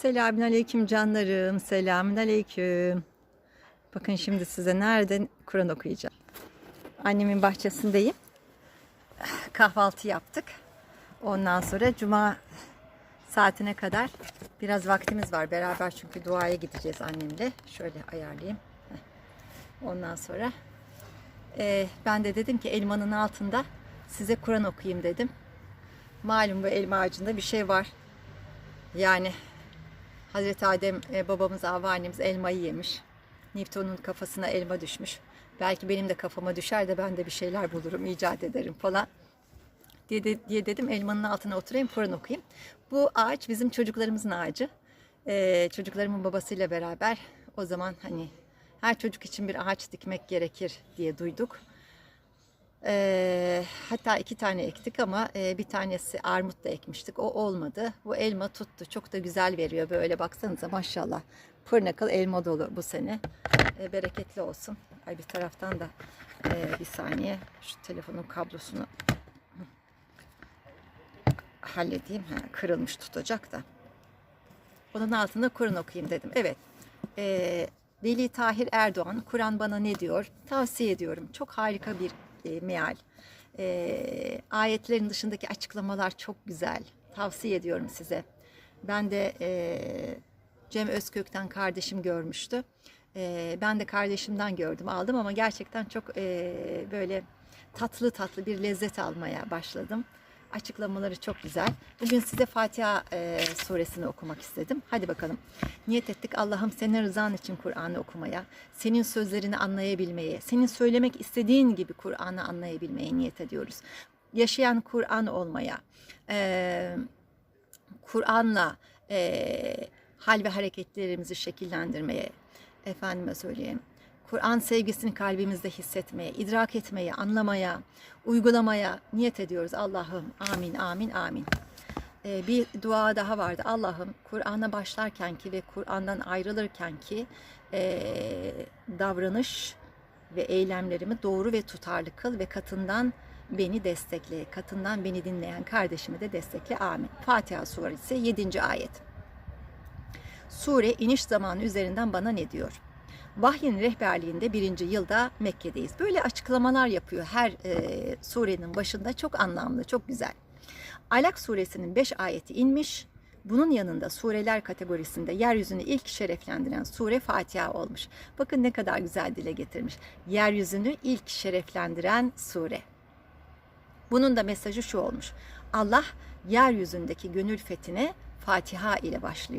Selamünaleyküm canlarım. Selamünaleyküm. Bakın şimdi size nereden Kur'an okuyacağım. Annemin bahçesindeyim. Kahvaltı yaptık. Ondan sonra cuma saatine kadar biraz vaktimiz var. Beraber çünkü duaya gideceğiz annemle. Şöyle ayarlayayım. Ondan sonra e, ben de dedim ki elmanın altında size Kur'an okuyayım dedim. Malum bu elma ağacında bir şey var. Yani Hazreti Adem e, babamız, annemiz elmayı yemiş. Newton'un kafasına elma düşmüş. Belki benim de kafama düşer de ben de bir şeyler bulurum, icat ederim falan. Diye, de- diye dedim elmanın altına oturayım, Kur'an okuyayım. Bu ağaç bizim çocuklarımızın ağacı. Ee, çocuklarımın babasıyla beraber o zaman hani her çocuk için bir ağaç dikmek gerekir diye duyduk. Ee, hatta iki tane ektik ama e, bir tanesi armut da ekmiştik. O olmadı. Bu elma tuttu. Çok da güzel veriyor böyle baksanıza maşallah. Pırnakıl elma dolu bu sene. Ee, bereketli olsun. Ay bir taraftan da e, bir saniye şu telefonun kablosunu halledeyim. Ha, kırılmış tutacak da. Onun altında Kur'an okuyayım dedim. Evet. Ee, Veli Tahir Erdoğan, Kur'an bana ne diyor? Tavsiye ediyorum. Çok harika bir e, meal. Ee, ayetlerin dışındaki açıklamalar çok güzel. Tavsiye ediyorum size. Ben de e, Cem Özkök'ten kardeşim görmüştü. E, ben de kardeşimden gördüm, aldım ama gerçekten çok e, böyle tatlı tatlı bir lezzet almaya başladım. Açıklamaları çok güzel. Bugün size Fatiha e, suresini okumak istedim. Hadi bakalım. Niyet ettik Allah'ım senin rızan için Kur'an'ı okumaya, senin sözlerini anlayabilmeye, senin söylemek istediğin gibi Kur'an'ı anlayabilmeye niyet ediyoruz. Yaşayan Kur'an olmaya, e, Kur'an'la e, hal ve hareketlerimizi şekillendirmeye, efendime söyleyeyim, Kur'an sevgisini kalbimizde hissetmeye, idrak etmeye, anlamaya, uygulamaya niyet ediyoruz. Allah'ım amin, amin, amin. Ee, bir dua daha vardı. Allah'ım Kur'an'a başlarken ki ve Kur'an'dan ayrılırken ki ee, davranış ve eylemlerimi doğru ve tutarlı kıl ve katından beni destekle. Katından beni dinleyen kardeşimi de destekle. Amin. Fatiha suresi 7. ayet. Sure iniş zamanı üzerinden bana ne diyor? Vahyin rehberliğinde birinci yılda Mekke'deyiz. Böyle açıklamalar yapıyor her e, surenin başında. Çok anlamlı, çok güzel. Alak suresinin 5 ayeti inmiş. Bunun yanında sureler kategorisinde yeryüzünü ilk şereflendiren sure Fatiha olmuş. Bakın ne kadar güzel dile getirmiş. Yeryüzünü ilk şereflendiren sure. Bunun da mesajı şu olmuş. Allah yeryüzündeki gönül fethine Fatiha ile başlıyor.